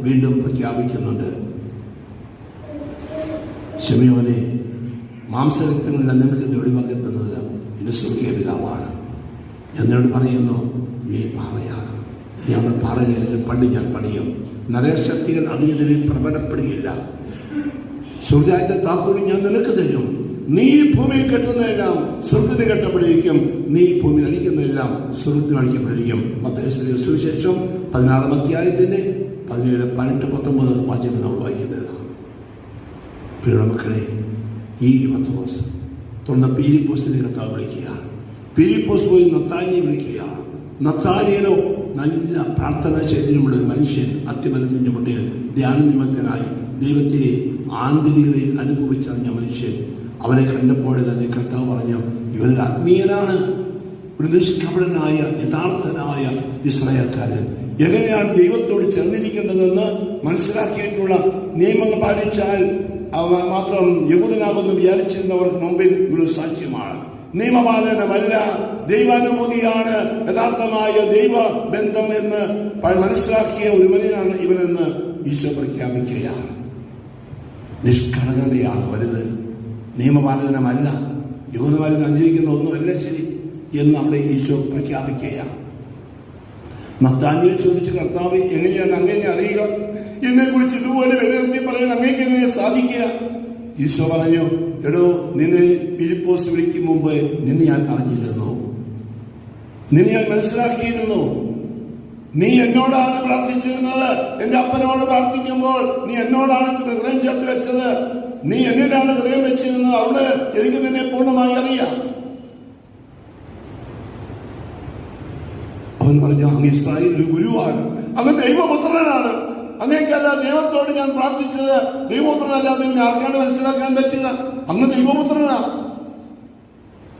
വീണ്ടും പ്രഖ്യാപിക്കുന്നുണ്ട്. ശമിയോനെ മാംസരക്തങ്ങളുടെ നിമിത്തം ഒഴിവാക്കെത്തുന്നത് എന്റെ സ്വർഗീയ പിതാവാണ്. എന്നോട് പറയുന്നു നീ പാറയാണ് നീ അന്ന് പാറകളിൽ പണ്ട് ഞാൻ പണിയും. നരശക്തികൾ അതിനെതിരെ പ്രബലപ്പെടുകയില്ല. സൂര്യാന്റെ താക്കോൽ ഞാൻ നിനക്ക് തരും. നീ ഭൂമി ഭൂമിയിൽ കെട്ടുന്നതെല്ലാം സ്വർഗത്തിന് കെട്ടപ്പെട്ടിരിക്കും നീ ഭൂമി അടിക്കുന്നതെല്ലാം സ്വർഗത്തിന് അടിക്കപ്പെട്ടിരിക്കും മധ്യസ്ഥ സുവിശേഷം പതിനാറാം അധ്യായത്തിന്റെ പതിനേഴ് പതിനെട്ട് പത്തൊമ്പത് വാചകം നമ്മൾ വായിക്കുന്നതാണ്. പ്രിയ മക്കളെ ഈ പത്രോസ് തുടർന്ന് പീലിപ്പോസിനെ കർത്താവ് വിളിക്കുകയാണ്. പീലിപ്പോസ് പോയി നത്താനിയെ വിളിക്കുകയാണ്. നത്താനിയനോ നല്ല പ്രാർത്ഥന ചൈതന്യമുള്ള ഒരു മനുഷ്യൻ അത്യമലത്തിന്റെ മുട്ടിൽ ധ്യാനനിമഗ്നായി ദൈവത്തെ ആന്തരികതയിൽ അനുഭവിച്ചറിഞ്ഞ മനുഷ്യൻ അവനെ കണ്ടപ്പോൾ തന്നെ കർത്താവ് പറഞ്ഞു ഇവൻ ആത്മീയനാണ്. ഒരു നിഷ്കപടനായ യഥാർത്ഥനായ ഇസ്രായേൽക്കാരൻ. എങ്ങനെയാണ് ദൈവത്തോട് ചേർന്നിരിക്കേണ്ടതെന്ന് മനസ്സിലാക്കിയിട്ടുള്ള നിയമങ്ങൾ പാലിച്ചാൽ അവ മാത്രം യഹൂദനാകുമെന്ന് വിചാരിച്ചിരുന്നവർക്ക് മുമ്പിൽ ഒരു സാക്ഷ്യമാണ്. നിയമപാലനമല്ല ദൈവാനുഭൂതിയാണ് യഥാർത്ഥമായ ദൈവ ബന്ധം എന്ന് മനസ്സിലാക്കിയ ഒരു മനുഷ്യനാണ് ഇവനെന്ന് ഈശോ പ്രഖ്യാപിക്കുകയാണ്. നിഷ്കളങ്കതയാണ് വലുത്. നിയമപാലനമല്ല യഹൂദന്മാരിൽ അനുഭവിക്കുന്ന ഒന്നുമല്ല ശരി എന്ന് അവിടെ ഈശോ പ്രഖ്യാപിക്കുകയാണ്. നത്താനിയിൽ ചോദിച്ച കർത്താവ് എങ്ങനെയാണ് അങ്ങനെ അറിയുക? എന്നെ കുറിച്ച് ഇതുപോലെ വിലയിരുത്തി പറയാൻ അങ്ങേക്ക് എങ്ങനെ സാധിക്കുക? ഈശോ പറഞ്ഞു എടോ നിന്നെ ഫിലിപ്പോസ് വിളിക്കും മുമ്പ് നിന്നെ ഞാൻ അറിഞ്ഞിരുന്നു. നിന്നെ ഞാൻ മനസ്സിലാക്കിയിരുന്നു. നീ എന്നോടാണ് പ്രാർത്ഥിച്ചിരുന്നത്. എന്റെ അപ്പനോട് പ്രാർത്ഥിക്കുമ്പോൾ നീ എന്നോടാണ് ഹൃദയം ചേർത്ത് വെച്ചത്. നീ എന്നിലാണ് ഹൃദയം വെച്ചിരുന്നത്. അവിടെ എനിക്ക് നിന്നെ പൂർണമായി അറിയാം. അവൻ പറഞ്ഞു അങ്ങ് ഇസ്രായേലിൽ ഗുരുവാണ്. അങ്ങ് ദൈവപുത്രനാണ്. അങ്ങേക്കല്ല ദൈവത്തോട് ഞാൻ പ്രാർത്ഥിച്ചത്. ദൈവപുത്രനല്ലാതെ പിന്നെ ആർക്കാണ് മനസ്സിലാക്കാൻ പറ്റുക? അങ്ങ് ദൈവപുത്രനാണ്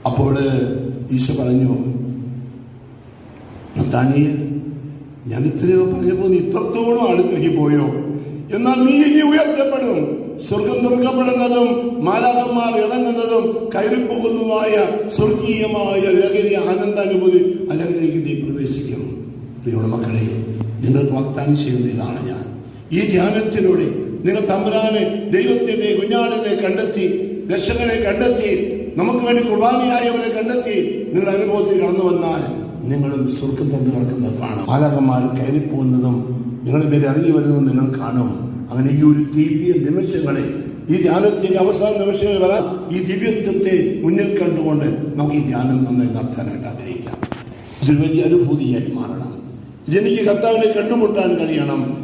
അപ്പോൾ ഈശോ പറഞ്ഞു ഞാൻ ഇത്രയോ പറഞ്ഞപ്പോൾ നീ ഇത്രത്തോളം അടുത്തേക്ക് പോയോ? എന്നാൽ നീ ഇനി ഉയർത്തപ്പെടും. സ്വർഗം തുറക്കപ്പെടുന്നതും മാലാകന്മാർ ഇറങ്ങുന്നതും കയറിപ്പോകുന്നതുമായ സ്വർഗീയമായ ലഹരി ആനന്ദാനുഭൂതി അലകരിലേക്ക് നീ പ്രവേശിക്കും. പ്രിയോട് മക്കളെ നിങ്ങൾ വാഗ്ദാനം ചെയ്യുന്ന ഇതാണ് ഞാൻ. ഈ ധ്യാനത്തിലൂടെ നിങ്ങൾ തമ്പുരാനെ ദൈവത്തിന്റെ കുഞ്ഞാടിനെ കണ്ടെത്തി രക്ഷകനെ കണ്ടെത്തി നമുക്ക് വേണ്ടി കുർബാനയായവരെ കണ്ടെത്തി നിങ്ങളുടെ അനുഭവത്തിൽ കടന്നു വന്നാൽ നിങ്ങളും സ്വർഗം തന്നു കിടക്കുന്നത് കാണും. ആലകന്മാർ കയറിപ്പോകുന്നതും നിങ്ങളുടെ പേര് ഇറങ്ങി വരുന്നതും നിങ്ങൾ കാണും. അങ്ങനെ ഈ ഒരു ദിവ്യ നിമിഷങ്ങളെ ഈ ധ്യാനത്തിന്റെ അവസാന നിമിഷങ്ങൾ വരാൻ ഈ ദിവ്യത്വത്തെ മുന്നിൽ കണ്ടുകൊണ്ട് നമുക്ക് ഈ ധ്യാനം നന്നായി നടത്താനായിട്ട് ആഗ്രഹിക്കാം. ഇതൊരു വലിയ അനുഭൂതിയായി മാറണം. ഇതെനിക്ക് കർത്താവിനെ കണ്ടുമുട്ടാൻ കഴിയണം.